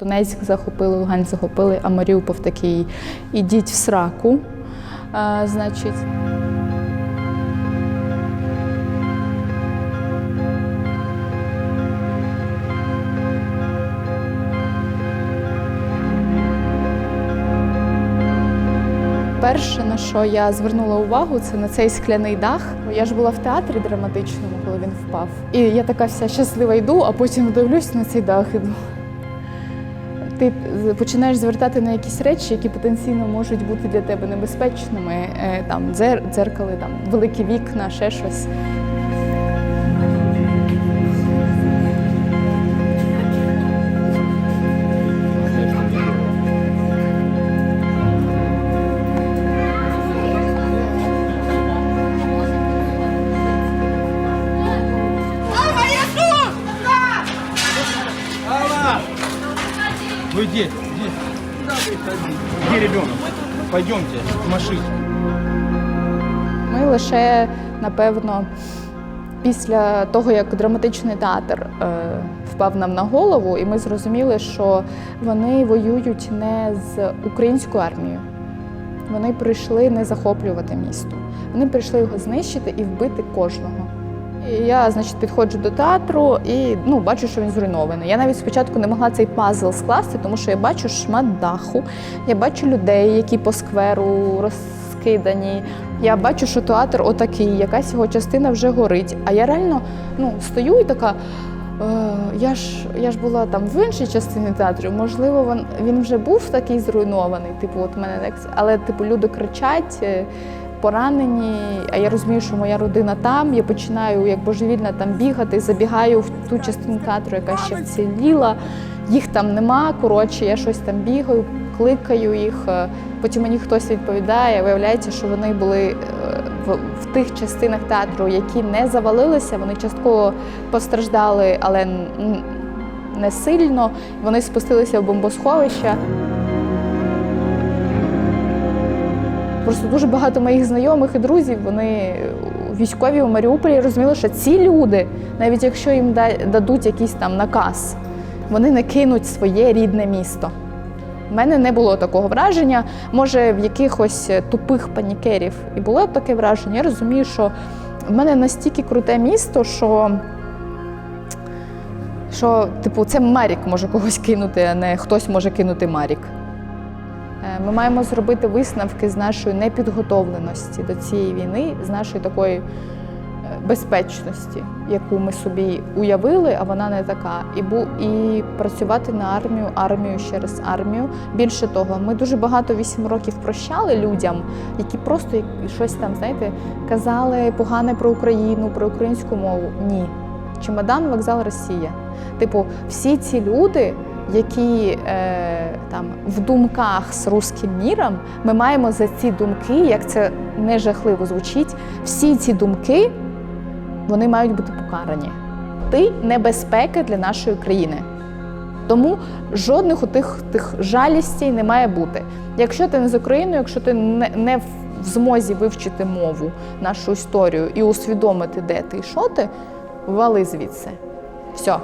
Донецьк захопили, Луганськ захопили, а Маріуполь такий ідіть в сраку. А, значить, перше, на що я звернула увагу, це на цей скляний дах. Я ж була в театрі драматичному, коли він впав. І я така вся щаслива йду, а потім дивлюсь на цей дах і думаю, ти починаєш звертати на якісь речі, які потенційно можуть бути для тебе небезпечними. Е, Там дзер, дзеркали, там великі вікна, ще щось. Куда вы ходите? Где ребенок? Пойдемте к. Ми лише, напевно, після того, як драматичний театр е, впав нам на голову, і ми зрозуміли, що вони воюють не з українською армією. Вони прийшли не захоплювати місто. Вони прийшли його знищити і вбити кожного. Я, значить, підходжу до театру і ну, бачу, що він зруйнований. Я навіть спочатку не могла цей пазл скласти, тому що я бачу шмат даху, я бачу людей, які по скверу розкидані. Я бачу, що театр отакий, якась його частина вже горить. А я реально ну, стою і така. Е, я ж я ж була там в іншій частині театру. Можливо, він, він вже був такий зруйнований. Типу, от мене але типу люди кричать, е, поранені. А я розумію, що моя родина там. Я починаю як божевільна там бігати, забігаю в ту частину театру, яка ще вціліла. Їх там нема. Коротше, я щось там бігаю, кликаю їх. е, Потім мені хтось відповідає. Виявляється, що вони були е, в, тих частинах театру, які не завалилися. Вони частково постраждали, але не сильно. Вони спустилися в бомбосховища. Просто дуже багато моїх знайомих і друзів, вони військові у Маріуполі розуміли, що ці люди, навіть якщо їм дадуть якийсь там наказ, вони не кинуть своє рідне місто. У мене не було такого враження. Може, в якихось тупих панікерів і було таке враження. Я розумію, що в мене настільки круте місто, що, що типу, це Марік може когось кинути, а не хтось може кинути Марік. Е, Ми маємо зробити висновки з нашої непідготовленості до цієї війни, з нашої такої е, безпечності, яку ми собі уявили, а вона не така. І бу і працювати на армію, армію ще раз армію. Більше того, ми дуже багато вісім років прощали людям, які просто щось там, знаєте, казали погане про Україну, про українську мову. Ні. Чемодан, вокзал, Росія. Типу, всі ці люди, які е, там в думках з руським міром, ми маємо за ці думки, як це не жахливо звучить, всі ці думки вони мають бути покарані. Ти небезпека для нашої країни. Тому жодних у тих, тих жалістей не має бути. Якщо ти не з Україною, якщо ти не, не в змозі вивчити мову, нашу історію і усвідомити, де ти і що ти, вали звідси. Все.